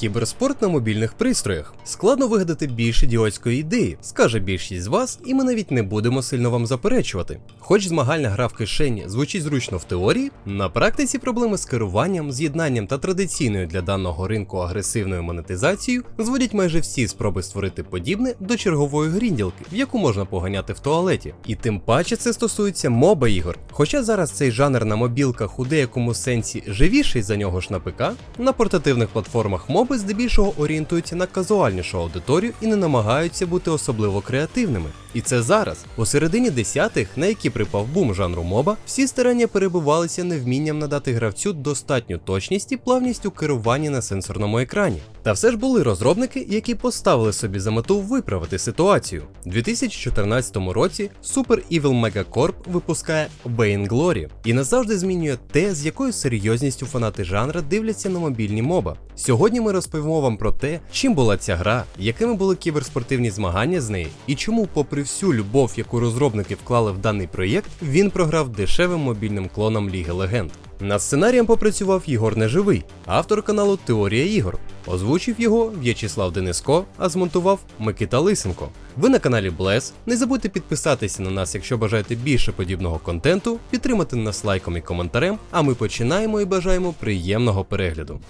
Кіберспорт на мобільних пристроях. Складно вигадати більше діоцької ідеї, скаже більшість з вас, і ми навіть не будемо сильно вам заперечувати. Хоч змагальна гра в кишені звучить зручно в теорії, на практиці проблеми з керуванням, з'єднанням та традиційною для даного ринку агресивною монетизацією зводять майже всі спроби створити подібне до чергової грінділки, в яку можна поганяти в туалеті. І тим паче це стосується моба ігор. Хоча зараз цей жанр на мобілках у деякому сенсі живіший за нього ж на ПК, на портативних платформах моби здебільшого орієнтуються на казуальнішу аудиторію і не намагаються бути особливо креативними. І це зараз, у середині десятих, на які припав бум жанру моба, всі старання перебувалися невмінням надати гравцю достатню точність і плавність у керуванні на сенсорному екрані. Та все ж були розробники, які поставили собі за мету виправити ситуацію. У 2014 році Super Evil Megacorp випускає Vainglory і назавжди змінює те, з якою серйозністю фанати жанра дивляться на мобільні моба. Сьогодні ми розповімо вам про те, чим була ця гра, якими були кіберспортивні змагання з нею, і чому, попри всю любов, яку розробники вклали в даний проєкт, він програв дешевим мобільним клонам Ліги Легенд. Над сценарієм попрацював Єгор Неживий, автор каналу Теорія ігор. Озвучив його В'ячеслав Дениско, а змонтував Микита Лисенко. Ви на каналі Блес. Не забудьте підписатися на нас, якщо бажаєте більше подібного контенту, підтримати нас лайком і коментарем. А ми починаємо і бажаємо приємного перегляду.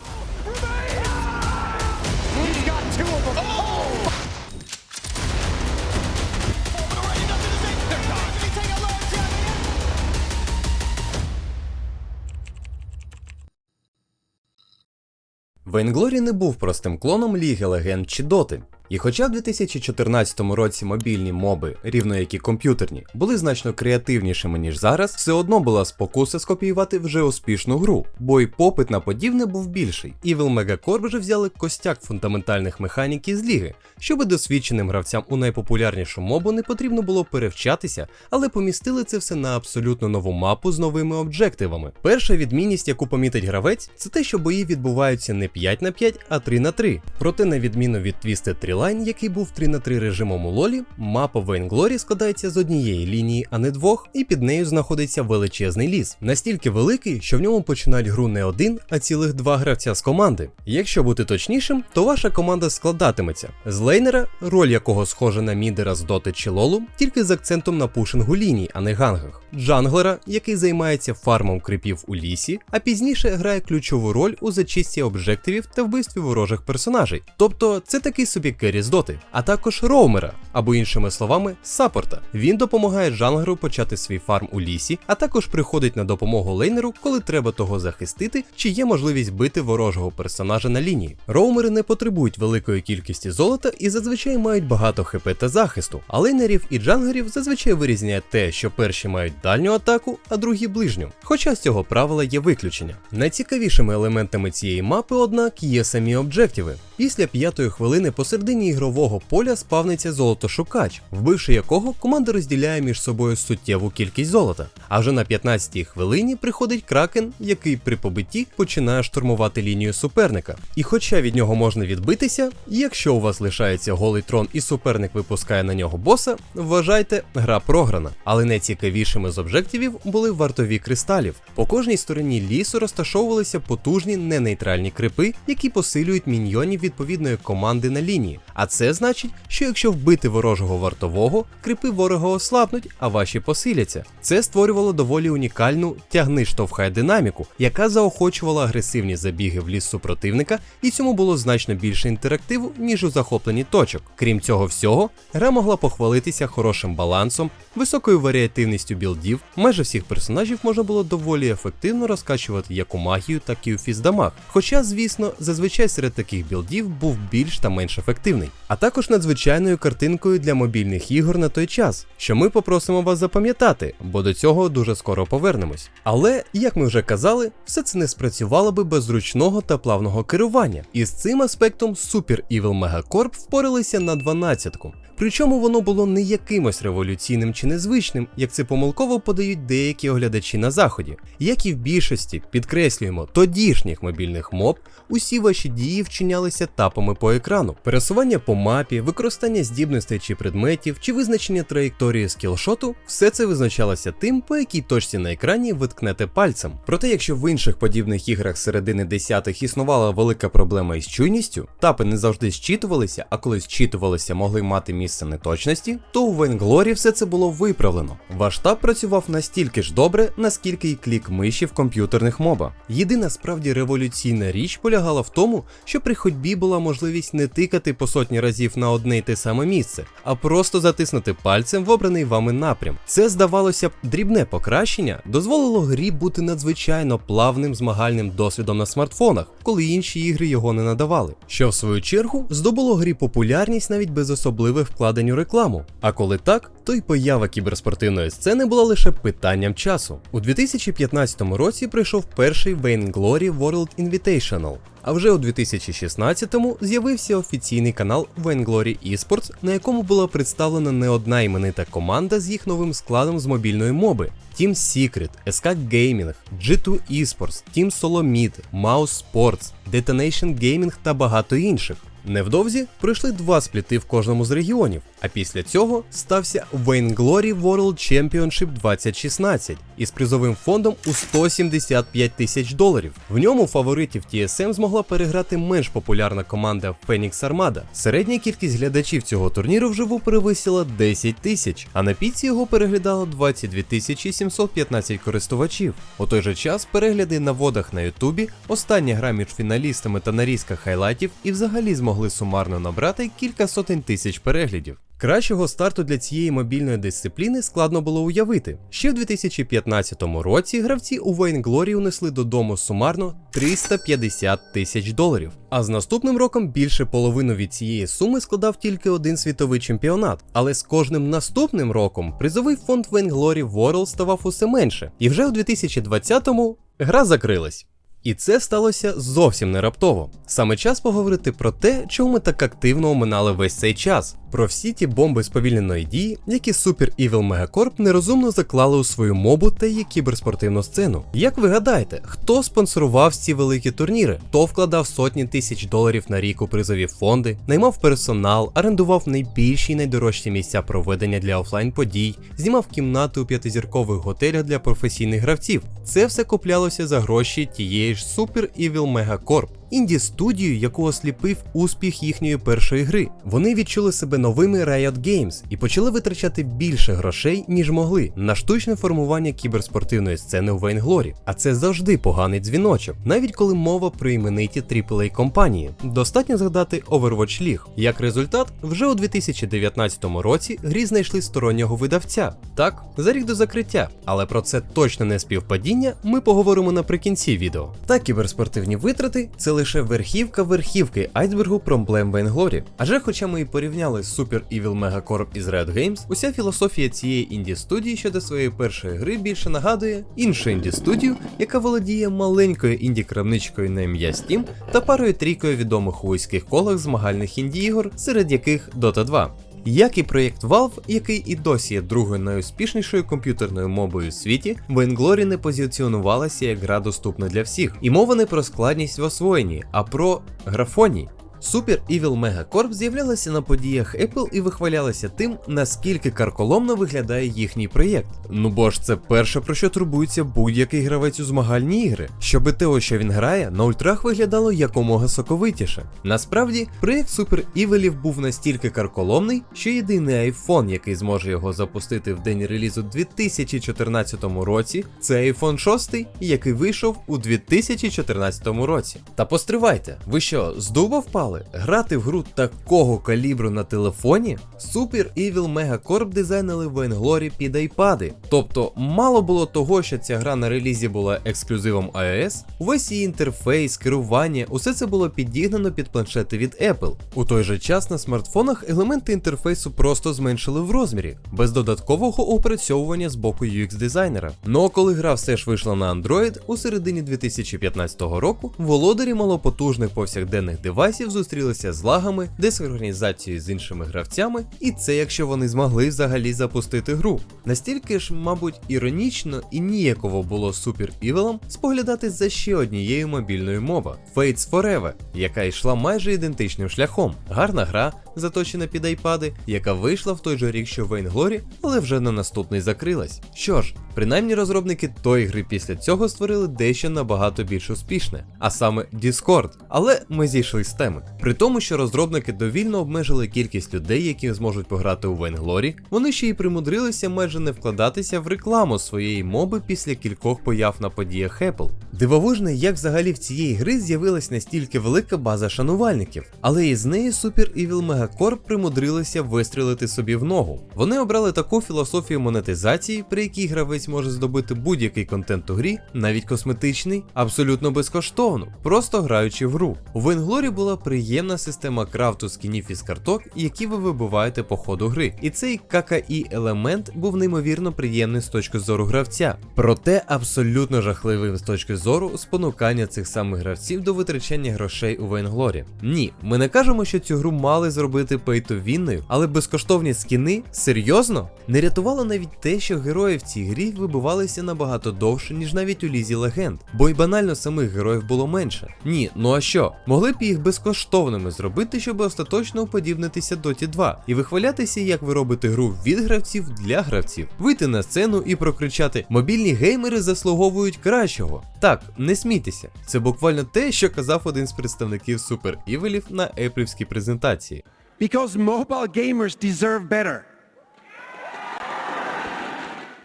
Вейнглорі не був простим клоном Ліги Легенд чи Доти. І хоча в 2014 році мобільні моби, рівно як і комп'ютерні, були значно креативнішими ніж зараз, все одно була спокуса скопіювати вже успішну гру, бо й попит на подібне був більший. Evil Megacorp вже взяли костяк фундаментальних механік із ліги, щоби досвідченим гравцям у найпопулярнішу мобу не потрібно було перевчатися, але помістили це все на абсолютно нову мапу з новими об'єктивами. Перша відмінність, яку помітить гравець, це те, що бої відбуваються не 5 на 5, а 3 на 3. Проте, на відміну від Twisted Tree Line, який був 3 на 3 режимом у лолі, мапа Vainglory складається з однієї лінії, а не двох, і під нею знаходиться величезний ліс, настільки великий, що в ньому починають гру не один, а цілих два гравця з команди. Якщо бути точнішим, то ваша команда складатиметься з лейнера, роль якого схожа на мідера з доти чи лолу, тільки з акцентом на пушингу ліній, а не гангах. Джанглера, який займається фармом крипів у лісі, а пізніше грає ключову роль у зачистці об'єктивів та вбивстві ворожих персонажей. Тобто це такий собі керрі з доти, а також роумера, або іншими словами, саппорта. Він допомагає джанглеру почати свій фарм у лісі, а також приходить на допомогу лейнеру, коли треба того захистити, чи є можливість бити ворожого персонажа на лінії. Роумери не потребують великої кількості золота і зазвичай мають багато хп та захисту. А лейнерів і джанглерів зазвичай вирізняє те, що перші мають дальню атаку, а другі ближню. Хоча з цього правила є виключення. Найцікавішими елементами цієї мапи, однак, є самі об'єктиви. Після п'ятої хвилини посередині ігрового поля спавниться золотошукач, вбивши якого команда розділяє між собою суттєву кількість золота. А вже на 15-й хвилині приходить кракен, який при побитті починає штурмувати лінію суперника. І хоча від нього можна відбитися, якщо у вас лишається голий трон і суперник випускає на нього боса, вважайте, гра програна. Але найцікавішими з об'єктивів були вартові кристалів. По кожній стороні лісу розташовувалися потужні ненейтральні крипи, які посилюють міньйонів відповідної команди на лінії. А це значить, що якщо вбити ворожого вартового, крипи ворога ослабнуть, а ваші посиляться. Це створювало доволі унікальну тягни штовхай динаміку, яка заохочувала агресивні забіги в ліс супротивника, і цьому було значно більше інтерактиву, ніж у захопленні точок. Крім цього всього, гра могла похвалитися хорошим балансом, високою варіативністю білдів. Майже всіх персонажів можна було доволі ефективно розкачувати як у магію, так і у фіздамаг. Хоча, звісно, зазвичай серед таких білдів був більш та менш ефективний. А також надзвичайною картинкою для мобільних ігор на той час, що ми попросимо вас запам'ятати, бо до цього дуже скоро повернемось. Але, як ми вже казали, все це не спрацювало би без зручного та плавного керування. І з цим аспектом Super Evil Megacorp впоралися на 12-ку. Причому воно було не якимось революційним чи незвичним, як це помилково подають деякі оглядачі на заході. Як і в більшості, підкреслюємо, тодішніх мобільних моб, усі ваші дії вчинялися тапами по екрану. Пересування по мапі, використання здібностей чи предметів, чи визначення траєкторії скілшоту все це визначалося тим, по якій точці на екрані ви ткнете пальцем. Проте, якщо в інших подібних іграх середини десятих існувала велика проблема із чуйністю, тапи не завжди зчитувалися, а коли зчитувалися, могли мати місце неточності, то у Венглорі все це було виправлено. Ваш тап працював настільки ж добре, наскільки і клік миші в комп'ютерних моба. Єдина справді революційна річ полягала в тому, що при ходьбі була можливість не тикати по сотні разів на одне й те саме місце, а просто затиснути пальцем в обраний вами напрям. Це здавалося б дрібне покращення, дозволило грі бути надзвичайно плавним змагальним досвідом на смартфонах, коли інші ігри його не надавали. Що в свою чергу здобуло грі популярність навіть без особливих вкладень у рекламу. А коли так, то й поява кіберспортивної сцени була лише питанням часу. У 2015 році прийшов перший Vainglory World Invitational, а вже у 2016-му з'явився офіційний канал Vainglory Esports, на якому була представлена не одна іменита команда з їх новим складом з мобільної моби: Team Secret, SK Gaming, G2 Esports, Team Solomid, Mouse Sports, Detonation Gaming та багато інших. Невдовзі пройшли два спліти в кожному з регіонів, а після цього стався Vainglory World Championship 2016 із призовим фондом у 175 тисяч доларів. В ньому фаворитів TSM змогла переграти менш популярна команда Phoenix Armada. Середня кількість глядачів цього турніру вживу перевисила 10 тисяч, а на піці його переглядало 22 тисячі 715 користувачів. У той же час перегляди на водах на Ютубі, остання гра між фіналістами та нарізка хайлайтів і взагалі змогли сумарно набрати кілька сотень тисяч переглядів. Кращого старту для цієї мобільної дисципліни складно було уявити. Ще в 2015 році гравці у Vainglory унесли додому сумарно 350 тисяч доларів. А з наступним роком більше половину від цієї суми складав тільки один світовий чемпіонат. Але з кожним наступним роком призовий фонд Vainglory World ставав усе менше. І вже у 2020-му гра закрилась. І це сталося зовсім не раптово. Саме час поговорити про те, чому ми так активно оминали весь цей час, про всі ті бомби сповільненої дії, які Super Evil Megacorp нерозумно заклали у свою мобу та її кіберспортивну сцену. Як ви гадаєте, хто спонсорував ці великі турніри? Хто вкладав сотні тисяч доларів на рік у призові фонди, наймав персонал, орендував найбільші й найдорожчі місця проведення для офлайн подій, знімав кімнати у п'ятизіркових готелях для професійних гравців. Це все куплялося за гроші тієї ж Super Evil Megacorp. Інді студію, яку осліпив успіх їхньої першої гри. Вони відчули себе новими Riot Games і почали витрачати більше грошей, ніж могли, на штучне формування кіберспортивної сцени у Вейнглорі. А це завжди поганий дзвіночок, навіть коли мова про імениті aaa компанії. Достатньо згадати Overwatch League. Як результат, вже у 2019 році грі знайшли стороннього видавця. Так, за рік до закриття, але про це точно не співпадіння. Ми поговоримо наприкінці відео. Та кіберспортивні витрати це лише верхівка верхівки айсбергу проблем Вейнглорі. Адже, хоча ми і порівняли Super Evil Megacorp із Red Games, уся філософія цієї інді студії щодо своєї першої гри більше нагадує іншу інді студію, яка володіє маленькою інді крамничкою на ім'я Steam та парою трійкою відомих у війських колах змагальних інді ігор, серед яких Dota 2. Як і проєкт Valve, який і досі є другою найуспішнішою комп'ютерною мобою у світі, Vainglory не позиціонувалася як гра доступна для всіх. І мова не про складність в освоєнні, а про графоній. Super Evil Megacorp з'являлася на подіях Apple і вихвалялася тим, наскільки карколомно виглядає їхній проєкт. Ну бо ж це перше про що турбується будь-який гравець у змагальні ігри, щоби те, що він грає, на ультрах виглядало якомога соковитіше. Насправді, проєкт Super Evil був настільки карколомний, що єдиний iPhone, який зможе його запустити в день релізу 2014 році, це iPhone 6, який вийшов у 2014 році. Та постривайте, ви що, з дуба впали? Грати в гру такого калібру на телефоні? Super Evil Megacorp дизайнили в Vainglory під айпади. Тобто, мало було того, що ця гра на релізі була ексклюзивом iOS, увесь її інтерфейс, керування, усе це було підігнано під планшети від Apple. У той же час на смартфонах елементи інтерфейсу просто зменшили в розмірі, без додаткового опрацьовування з боку UX дизайнера. Ну а коли гра все ж вийшла на Android у середині 2015 року, володарі малопотужних повсякденних девайсів з зустрілися з лагами, дезорганізацією з іншими гравцями, і це якщо вони змогли взагалі запустити гру. Настільки ж, мабуть, іронічно і ніяково було Super Evil споглядати за ще однією мобільною моба Fates Forever, яка йшла майже ідентичним шляхом. Гарна гра, заточена під айпади, яка вийшла в той же рік, що Glory, але вже на наступний закрилась. Що ж, принаймні розробники тої гри після цього створили дещо набагато більш успішне, а саме Discord. Але ми зійшли з теми. При тому, що розробники довільно обмежили кількість людей, які зможуть пограти у Vainglory, вони ще й примудрилися майже не вкладатися в рекламу своєї моби після кількох появ на подіях Apple. Дивовижно, як взагалі в цієї гри з'явилась настільки велика база шанувальників, але із неї Super Evil Megacorp примудрилися вистрілити собі в ногу. Вони обрали таку філософію монетизації, при якій гравець може здобути будь-який контент у грі, навіть косметичний, абсолютно безкоштовно, просто граючи в гру. У Vainglory була приємна система крафту скінів із карток, які ви вибиваєте по ходу гри. І цей ККІ елемент був неймовірно приємний з точки зору гравця, проте абсолютно жахливим з точки зору спонукання цих самих гравців до витрачання грошей у Vainglory. Ні, ми не кажемо, що цю гру мали зробити пейтовінною, але безкоштовні скіни серйозно не рятувало навіть те, що герої в цій грі вибивалися набагато довше, ніж навіть у лізі легенд, бо й банально самих героїв було менше. Ні, ну а що? Могли б їх безкоштовними зробити, щоб остаточно уподібнитися Доті 2 і вихвалятися, як ви робите гру від гравців для гравців, вийти на сцену і прокричати: мобільні геймери заслуговують кращого. Так, не смійтеся. Це буквально те, що казав один з представників Супер Івелів на еплівській презентації. Because mobile gamers deserve better.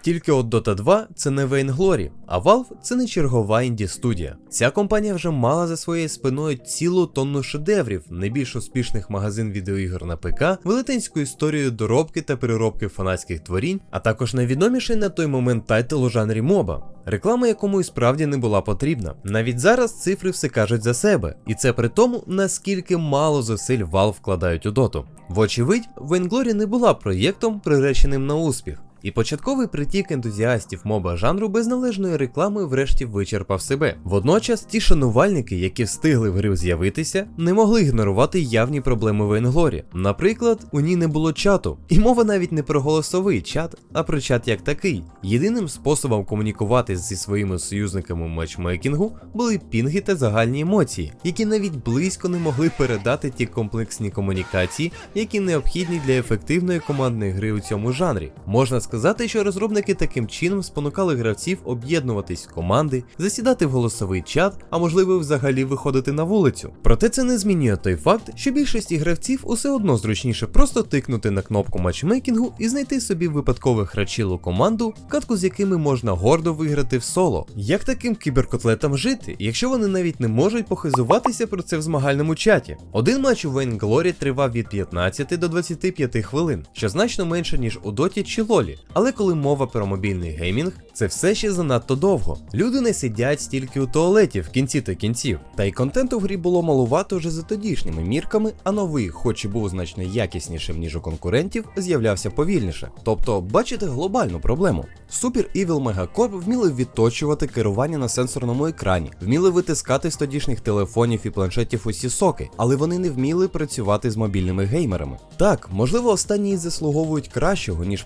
Тільки от Dota 2 це не Vainglory, а Valve це не чергова інді студія. Ця компанія вже мала за своєю спиною цілу тонну шедеврів, найбільш успішних магазин відеоігор на ПК, велетенську історію доробки та переробки фанатських творінь, а також найвідоміший на той момент тайтл у жанрі моба. Реклама якому і справді не була потрібна. Навіть зараз цифри все кажуть за себе, і це при тому, наскільки мало зусиль Valve вкладають у доту. Вочевидь, Vainglory не була проєктом, приреченим на успіх. І початковий притік ентузіастів моба жанру без належної реклами врешті вичерпав себе. Водночас ті шанувальники, які встигли в гри з'явитися, не могли ігнорувати явні проблеми Вейнгорі. Наприклад, у ній не було чату, і мова навіть не про голосовий чат, а про чат як такий. Єдиним способом комунікувати зі своїми союзниками матчмейкінгу були пінги та загальні емоції, які навіть близько не могли передати ті комплексні комунікації, які необхідні для ефективної командної гри у цьому жанрі. Можна сказати, що розробники таким чином спонукали гравців об'єднуватись в команди, засідати в голосовий чат, а можливо взагалі виходити на вулицю. Проте це не змінює той факт, що більшості гравців усе одно зручніше просто тикнути на кнопку матчмейкінгу і знайти собі випадкових рачілу команду, катку з якими можна гордо виграти в соло. Як таким кіберкотлетам жити, якщо вони навіть не можуть похизуватися про це в змагальному чаті? Один матч у Vainglory тривав від 15 до 25 хвилин, що значно менше ніж у Доті чи Лолі. Але коли мова про мобільний геймінг, це все ще занадто довго. Люди не сидять стільки у туалеті в кінці та кінців. Та й контенту в грі було малувато вже за тодішніми мірками, а новий, хоч і був значно якіснішим ніж у конкурентів, з'являвся повільніше. Тобто, бачите глобальну проблему. Super Evil Megacorp вміли відточувати керування на сенсорному екрані, вміли витискати з тодішніх телефонів і планшетів усі соки, але вони не вміли працювати з мобільними геймерами. Так, можливо, останні заслуговують кращого, ніж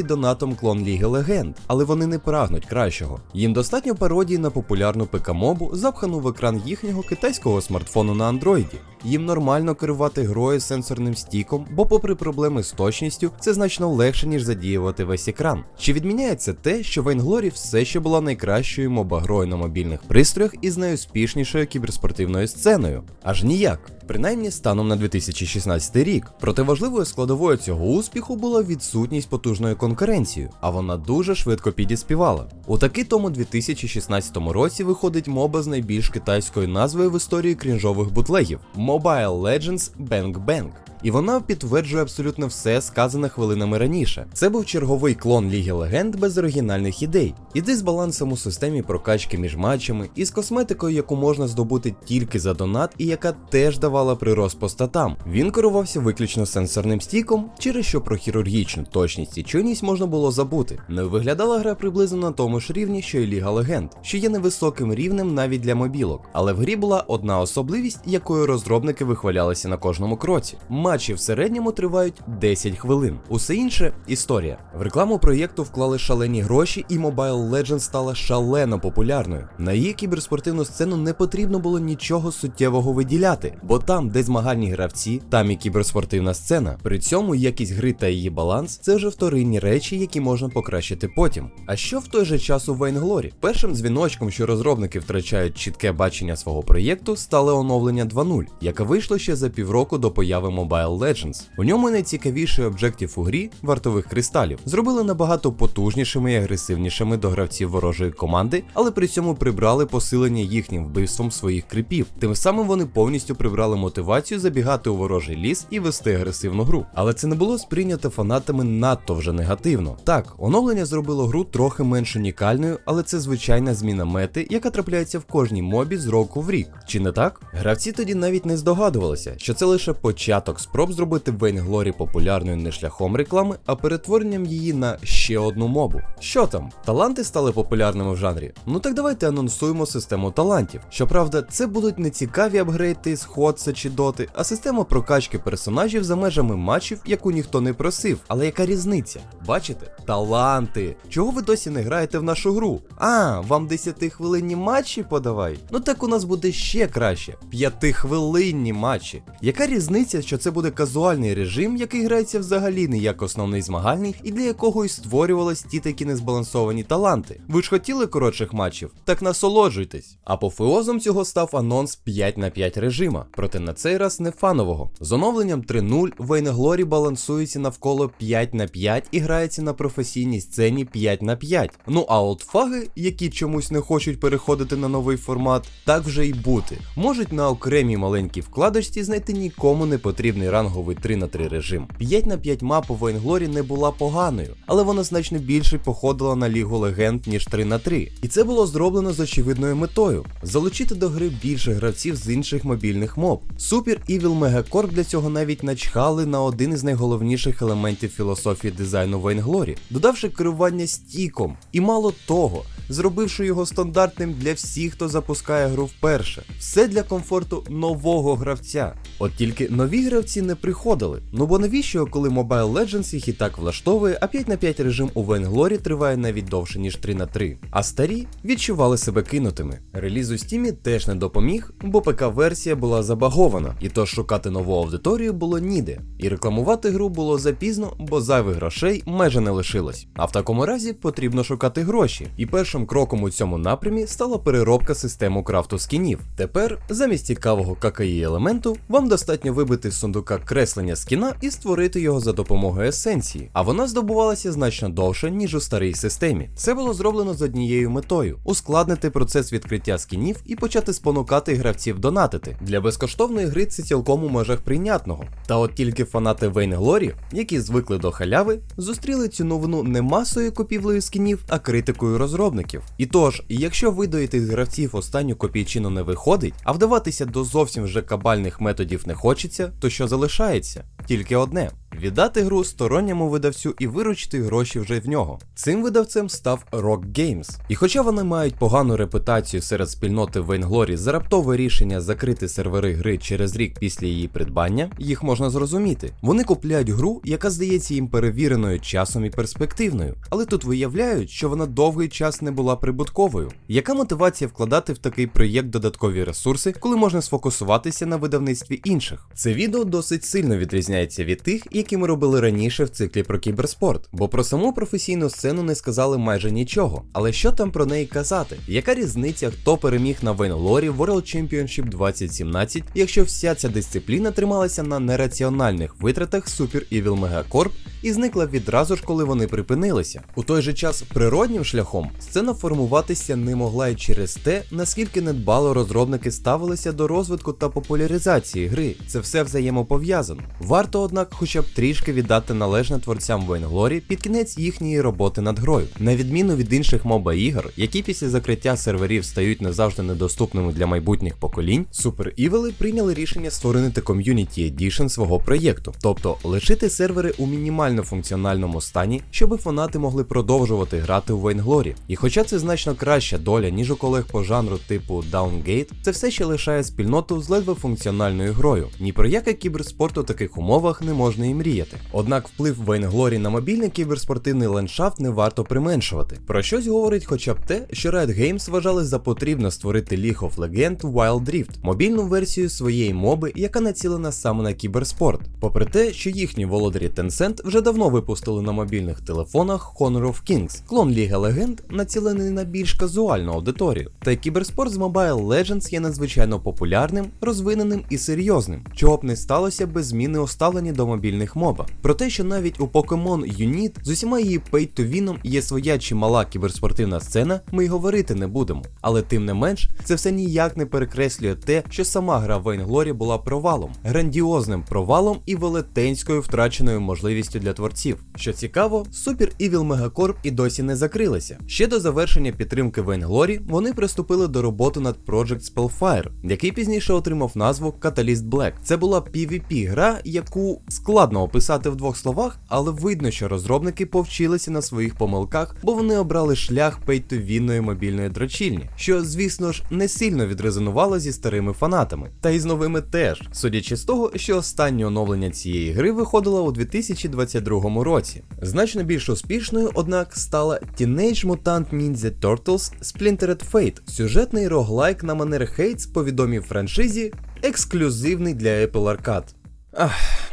просякнутий донатом клон Ліги Легенд, але вони не прагнуть кращого. Їм достатньо пародії на популярну ПК-мобу, запхану в екран їхнього китайського смартфону на андроїді. Їм нормально керувати грою сенсорним стіком, бо, попри проблеми з точністю, це значно легше, ніж задіювати весь екран. Чи відміняється те, що Vainglory все ще була найкращою моба-грою на мобільних пристроях із найуспішнішою кіберспортивною сценою? Аж ніяк. Принаймні станом на 2016 рік. Проте важливою складовою цього успіху була відсутність потужної конкуренції, а вона дуже швидко підіспівала. У таки тому 2016 році виходить моба з найбільш китайською назвою в історії крінжових бутлегів Mobile Legends Bang Bang. І вона підтверджує абсолютно все сказане хвилинами раніше. Це був черговий клон Ліги Легенд без оригінальних ідей, і з балансом у системі прокачки між матчами, і з косметикою, яку можна здобути тільки за донат, і яка теж давала прирост по статам. Він керувався виключно сенсорним стіком, через що про хірургічну точність і чуйність можна було забути. Не виглядала гра приблизно на тому ж рівні, що й Ліга Легенд, що є невисоким рівнем навіть для мобілок. Але в грі була одна особливість, якою розробники вихвалялися на кожному кроці. Матчі в середньому тривають 10 хвилин. Усе інше історія. В рекламу проєкту вклали шалені гроші, і Mobile Legends стала шалено популярною. На її кіберспортивну сцену не потрібно було нічого суттєвого виділяти, бо там, де змагальні гравці, там і кіберспортивна сцена. При цьому якість гри та її баланс це вже вторинні речі, які можна покращити потім. А що в той же час у Vainglory? Першим дзвіночком, що розробники втрачають чітке бачення свого проєкту, стало оновлення 2.0, яке вийшло ще за півроку до появи Mobile Legends. У ньому найцікавіший об'єктив у грі вартових кристалів зробили набагато потужнішими і агресивнішими до гравців ворожої команди, але при цьому прибрали посилення їхнім вбивством своїх крипів. Тим самим вони повністю прибрали мотивацію забігати у ворожий ліс і вести агресивну гру. Але це не було сприйнято фанатами надто вже негативно. Так, оновлення зробило гру трохи менш унікальною, але це звичайна зміна мети, яка трапляється в кожній мобі з року в рік. Чи не так? Гравці тоді навіть не здогадувалися, що це лише початок спроб зробити Vainglory популярною не шляхом реклами, а перетворенням її на ще одну мобу. Що там? Таланти стали популярними в жанрі? Ну так давайте анонсуємо систему талантів. Щоправда, це будуть не цікаві апгрейди з чи доти, а система прокачки персонажів за межами матчів, яку ніхто не просив. Але яка різниця? Бачите? Таланти. Чого ви досі не граєте в нашу гру? А, вам 10-хвилинні матчі подавай? Ну так у нас буде ще краще. 5-хвилинні матчі. Яка різниця, що це буде казуальний режим, який грається взагалі не як основний змагальний, і для якого і створювались ті такі незбалансовані таланти? Ви ж хотіли коротших матчів? Так насолоджуйтесь. Апофеозом цього став анонс 5 на 5 режима, проте на цей раз не фанового. З оновленням 3.0 Вейнглорі балансується навколо 5 на 5 і грається на професійній сцені 5 на 5. Ну а от фаги, які чомусь не хочуть переходити на новий формат, так вже й бути. Можуть на окремій маленькій вкладочці знайти нікому не потрібний ранговий 3 на 3 режим. 5 на 5 мапа Вейнглорі не була поганою, але вона значно більше походила на Лігу Легенд, ніж 3 на 3. І це було зроблено з очевидною метою залучити до гри більше гравців з інших мобільних моб. Super Evil Megacorp для цього навіть начхали на один із найголовніших елементів філософії дизайну Vainglory, додавши керування стіком. І мало того, зробивши його стандартним для всіх, хто запускає гру вперше. Все для комфорту нового гравця. От тільки нові гравці не приходили. Ну бо навіщо, коли Mobile Legends їх і так влаштовує, а 5 на 5 режим у Vainglory триває навіть довше, ніж 3 на 3. А старі відчували себе кинутими. Реліз у Steam теж не допоміг, бо ПК-версія була забагована, і тож шукати нову аудиторію було ніде. І рекламувати гру було запізно, бо зайвих грошей майже не лишилось. А в такому разі потрібно шукати гроші. І першим кроком у цьому напрямі стала переробка системи крафту скінів. Тепер, замість цікавого ККІ елементу, вам достатньо вибити з сундука креслення скіна і створити його за допомогою есенції, а вона здобувалася значно довше, ніж у старій системі. Це було зроблено з однією метою ускладнити процес відкриття скінів і почати спонукати гравців донатити. Для безкоштовної гри це цілком у межах прийнятного. Та от тільки фанати Vainglory, які звикли до халяви, зустріли цю новину не масою купівлею скінів, а критикою розробників. І тож, якщо видаєте з гравців останню копійчину не виходить, а вдаватися до зовсім вже кабальних методів не хочеться, то що залишається? Тільки одне. Віддати гру сторонньому видавцю і виручити гроші вже в нього. Цим видавцем став Rock Games. І хоча вони мають погану репутацію серед спільноти Vainglory за раптове рішення закрити сервери гри через рік після її придбання, їх можна зрозуміти. Вони купляють гру, яка здається їм перевіреною часом і перспективною, але тут виявляють, що вона довгий час не була прибутковою. Яка мотивація вкладати в такий проєкт додаткові ресурси, коли можна сфокусуватися на видавництві інших? Це відео досить сильно відрізняється від тих, які ми робили раніше в циклі про кіберспорт, бо про саму професійну сцену не сказали майже нічого. Але що там про неї казати? Яка різниця, хто переміг на Vainglory World Championship 2017, якщо вся ця дисципліна трималася на нераціональних витратах Super Evil Megacorp і зникла відразу ж, коли вони припинилися. У той же час природнім шляхом сцена формуватися не могла й через те, наскільки недбало розробники ставилися до розвитку та популяризації гри. Це все взаємопов'язано. Варто, однак, хоча б трішки віддати належне творцям Vainglory під кінець їхньої роботи над грою. На відміну від інших моба ігор, які після закриття серверів стають не завжди недоступними для майбутніх поколінь, Super Evil прийняли рішення створити Community Edition свого проєкту, тобто лишити сервери у мінімально функціональному стані, щоб фанати могли продовжувати грати у Vainglory. І хоча це значно краща доля, ніж у колег по жанру типу Downgate, це все ще лишає спільноту з ледве функціональною грою. Ні про який кіберспорт у таких умовах не можна і мріяти. Однак вплив Vainglory на мобільний кіберспортивний ландшафт не варто применшувати. Про щось говорить хоча б те, що Riot Games вважали за потрібно створити League of Legends Wild Rift, мобільну версію своєї моби, яка націлена саме на кіберспорт. Попри те, що їхні володарі Tencent вже давно випустили на мобільних телефонах Honor of Kings, клон Ліги Легенд націлений на більш казуальну аудиторію. Та кіберспорт з Mobile Legends є надзвичайно популярним, розвиненим і серйозним, чого б не сталося без зміни оставлення до мобільних моба. Про те, що навіть у Pokemon Unit з усіма її пейтовіном є своя чимала кіберспортивна сцена, ми й говорити не будемо. Але тим не менш, це все ніяк не перекреслює те, що сама гра Vainglory була провалом, грандіозним провалом і велетенською втраченою можливістю для творців. Що цікаво, Super Evil Megacorp і досі не закрилися. Ще до завершення підтримки Vainglory вони приступили до роботи над Project Spellfire, який пізніше отримав назву Catalyst Black. Це була PvP гра, яку складно описати в двох словах, але видно, що розробники повчилися на своїх помилках, бо вони обрали шлях пейтовінної мобільної дрочільні, що, звісно ж, не сильно відрезонувало зі старими фанатами. Та й з новими теж, судячи з того, що останнє оновлення цієї гри виходило у 2022 році. Значно більш успішною, однак, стала Teenage Mutant Ninja Turtles Splintered Fate, сюжетний роглайк на манер Hades по франшизі, ексклюзивний для Apple Arcade. Ах.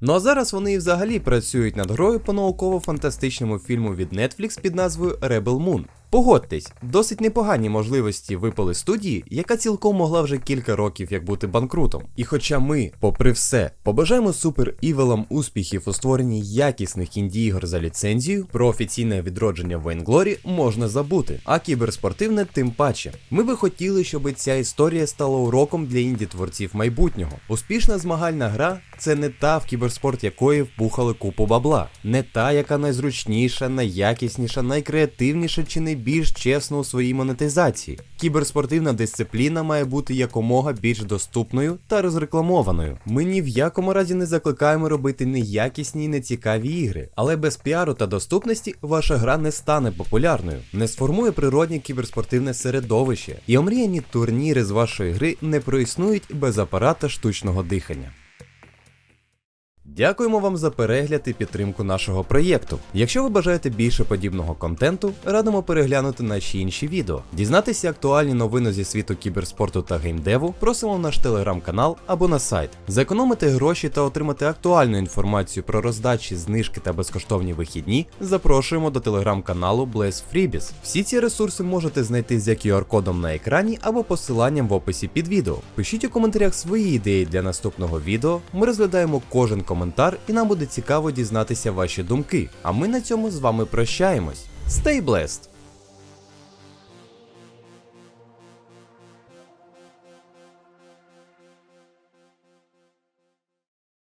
Ну а зараз вони і взагалі працюють над грою по науково-фантастичному фільму від Netflix під назвою Rebel Moon. Погодьтесь, досить непогані можливості випали студії, яка цілком могла вже кілька років як бути банкрутом. І хоча ми, попри все, побажаємо супер івелам успіхів у створенні якісних інді-ігор за ліцензією, про офіційне відродження Vainglory можна забути, а кіберспортивне тим паче. Ми би хотіли, щоб ця історія стала уроком для інді-творців майбутнього. Успішна змагальна гра це не та в кіберспорт якої впухали купу бабла, не та, яка найзручніша, найякісніша, найкреативніша чи найбільш чесна у своїй монетизації. Кіберспортивна дисципліна має бути якомога більш доступною та розрекламованою. Ми ні в якому разі не закликаємо робити неякісні і нецікаві ігри, але без піару та доступності ваша гра не стане популярною, не сформує природнє кіберспортивне середовище, і омріяні турніри з вашої гри не проіснують без апарата штучного дихання. Дякуємо вам за перегляд і підтримку нашого проєкту. Якщо ви бажаєте більше подібного контенту, радимо переглянути наші інші відео. Дізнатися актуальні новини зі світу кіберспорту та геймдеву просимо в наш телеграм-канал або на сайт. Зекономити гроші та отримати актуальну інформацію про роздачі, знижки та безкоштовні вихідні, запрошуємо до телеграм-каналу Blaze Freebies. Всі ці ресурси можете знайти за QR-кодом на екрані або посиланням в описі під відео. Пишіть у коментарях свої ідеї для наступного відео. Ми розглядаємо кожен коментар і нам буде цікаво дізнатися ваші думки. А ми на цьому з вами прощаємось. Stay blessed!